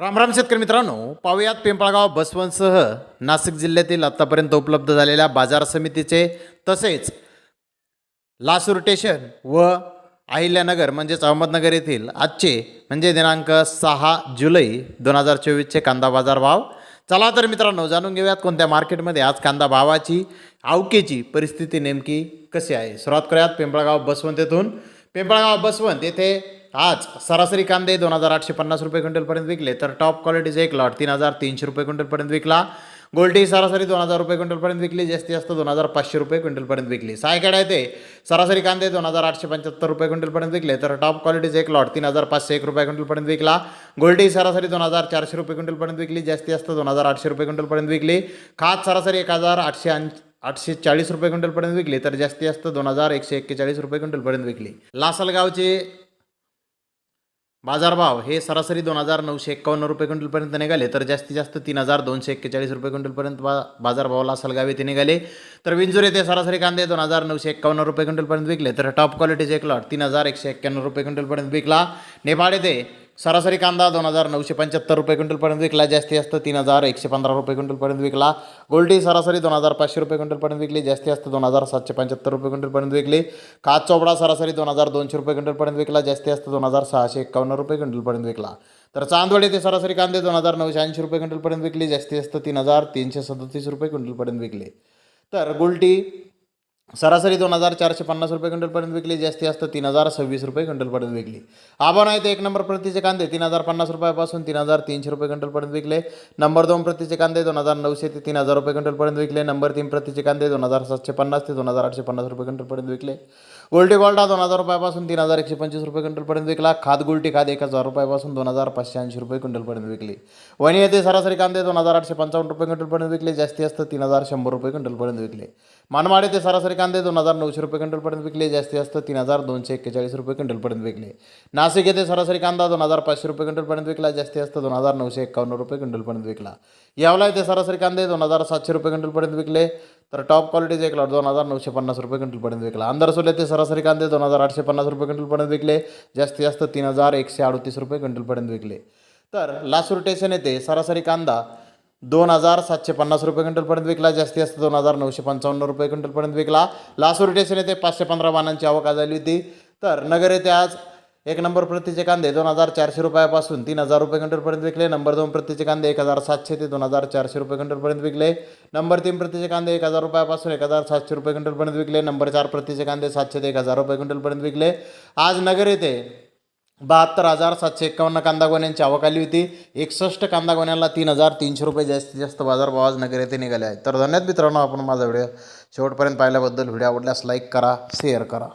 रामराम शेतकरी मित्रांनो पाहुयात पिंपळगाव बसवंतसह नाशिक जिल्ह्यातील आत्तापर्यंत उपलब्ध झालेल्या बाजार समितीचे तसेच लासूर स्टेशन व अहिल्यानगर म्हणजेच अहमदनगर येथील आजचे म्हणजे दिनांक सहा जुलै दोन हजार चोवीसचे कांदा बाजार भाव. चला तर मित्रांनो जाणून घेऊयात कोणत्या मार्केटमध्ये आज कांदा भावाची आवकेची परिस्थिती नेमकी कशी आहे. सुरुवात करूयात पिंपळगाव बसवंत येथून. पिंपळगाव बसवंत येथे आज सरासरी कांदे दोन हजार आठशे पन्नास रुपये क्विंटलपर्यंत विकले तर टॉप क्वालिटीचे एक लॉट तीन हजार तीनशे रुपये क्विंटलपर्यंत विकला गोल्डी सरासरी दोन हजार रुपये क्विंटलपर्यंत विकली जास्तीत जास्त दोन हजार पाचशे रुपये क्विंटलपर्यंत विकली सायकडं आहे ते सरासरी कांदे दोन हजार आठशे पंच्याहत्तर रुपये क्विंटलपर्यंत विकले तर टॉप क्वालिटीचे एक लॉट तीन हजार पाचशे एक रुपये क्विंटलपर्यंत विकला गोल्डी सरासरी दोन हजार चारशे रुपये क्विंटलपर्यंत विकली जास्तीत जास्त दोन हजार आठशे रुपये क्विंटलपर्यंत विकली खात सरासरी एक हजार आठशे ऐंशी आठशे चाळीस रुपये क्विंटलपर्यंत विकली तर जास्तीत जास्त दोन हजार एकशे एक्केचाळीस रुपये क्विंटलपर्यंत विकली लासलगावचे बाजारभाव हे सरासरी दोन हजार नऊशे एक्कावन्न रुपये क्विंटलपर्यंत निघाले तर जास्तीत जास्त तीन हजार दोनशे एक्केचाळीस रुपये क्विंटलपर्यंत बा बाजारभाव सलगावे ते निघाले. तर विंजूर येथे सरासरी कांदे दोन हजार नऊशे एक्कावन्न रुपये क्विंटलपर्यंत विकले तर टॉप क्वालिटीचे एक लॉट तीन हजार एकशे एक्क्याण्णव रुपये क्विंटलपर्यंत विकला. नेपाळ येथे सरासरी कांदा दोन हजार नऊशे पंच्याहत्तर रुपये क्विंटलपर्यंत विकला जास्ती असतं तीन हजार एकशे पंधरा रुपये क्विंटलपर्यंत विकला. गोल्डी सरासरी दोन हजार पाचशे रुपये क्विंटलपर्यंत विकली जास्ती असतं दोन हजार सातशे पंच्याहत्तर रुपये क्विंटलपर्यंत विकली. काच चोपडा सरासरी दोन हजार दोनशे रुपये क्विंटलपर्यंत विकला जास्ती असतं दोन हजार सहाशे एक्कावन्न रुपये क्विंटलपर्यंत विकला. तर चांदवड येथे सरासरी कांदे दोन हजार नऊशे ऐंशी रुपये क्विंटलपर्यंत विकली जास्ती असतं तीन हजार तीनशे सदतीस रुपये क्विंटलपर्यंत विकले. तर गुलटी सरासरी दोन हजार चारशे पन्नास रुपये क्विंटलपर्यंत विकली जास्ती असतं तीन हजार सव्वीस रुपये क्विंटलपर्यंत विकली. आबान आहे ते एक नंबर प्रतीचे कांदे तीन हजार पन्नास रुपयापासून तीन हजार तीनशे रुपये क्विंटलपर्यंत विकले. नंबर दोन प्रतीचे कांदे दोन हजार नऊशे ते तीन हजार रुपये क्विंटलपर्यंत विकले. नंबर तीन प्रतीचे कांदे दोन हजार सातशे पन्नास ते दोन हजार आठशे पन्नास रुपये क्विंटलपर्यंत विकले. गोल्टी गोल्डा दोन हजार रुपयापासून तीन हजार एकशे पंचवीस रुपये क्विंटलपर्यंत विकला. खाद गुलटी खाद एक हजार रुपयापासून दोन हजार पाचशे ऐंशी रुपये क्विंटलपर्यंत विकली. वणी येथे सरासरी कांदे दोन हजार आठशे पंचावन्न रुपये क्विंटलपर्यंत विकले. जास्ती असतं तीन हजार शंभर रुपये क्विंटलपर्यंत विकले. मानवाड येथे सरासरी कांदे दोन हजार नऊशे रुपये क्विंटलपर्यंत विकले जास्तीत जास्त तीन हजार दोनशे एक्केचाळीस रुपये क्विंटलपर्यंत विकले. नाशिक येथे सरासरी कांदा दोन हजार पाचशे रुपये क्विंटलपर्यंत विकला जास्तीत जास्त दोन हजार नऊशे एकावन्न रुपये क्विंटलपर्यंत विकला. यावला येथे सरासरी कांदे दोन हजार सातशे रुपये क्विंटलपर्यंत विकले तर टॉप क्वालिटीचे एक लॉट दोन हजार नऊशे पन्नास रुपये क्विंटलपर्यंत विकला. अंदरसोल येथे सरासरी कांदे दोन हजार आठशे पन्नास रुपये क्विंटलपर्यंत विकले जास्तीत जास्त तीन हजार एकशे अडतीस रुपये क्विंटलपर्यंत विकले. तर लासूर स्टेशन येथे सरासरी कांदा दोन हजार सातशे पन्नास रुपये क्विंटलपर्यंत विकला जास्ती जास्त दोन हजार नऊशे पंचावन्न रुपये क्विंटलपर्यंत विकला. लासूर स्टेशन येथे पाचशे पंधरा वाहनांची आवक झाली होती. तर नगर येथे आज एक नंबर प्रतीचे कांदे दोन हजार चारशे रुपयापासून तीन हजार रुपये क्विंटलपर्यंत विकले. नंबर दोन प्रतीचे कांदे एक हजार सातशे ते दोन हजार चारशे रुपये क्विंटलपर्यंत विकले. नंबर तीन प्रतीचे कांदे एक हजार रुपयापासून एक हजार सातशे रुपये क्विंटलपर्यंत विकले. नंबर चार प्रतीचे कांदे सातशे ते एक हजार रुपये क्विंटलपर्यंत विकले. आज नगर येथे बहात्तर हजार सातशे एक्कावन्न कांदा गोण्यांची आवक आली होती. एकसष्ट कांदा गोण्यांना तीन हजार तीनशे रुपये जास्तीत जास्त बाजारभाव आज नगर येथे निघाले आहेत. तर धन्यवाद मित्रांनो आपण माझा व्हिडिओ शेवटपर्यंत पाहिल्याबद्दल व्हिडिओ आवडल्यास लाईक करा शेअर करा.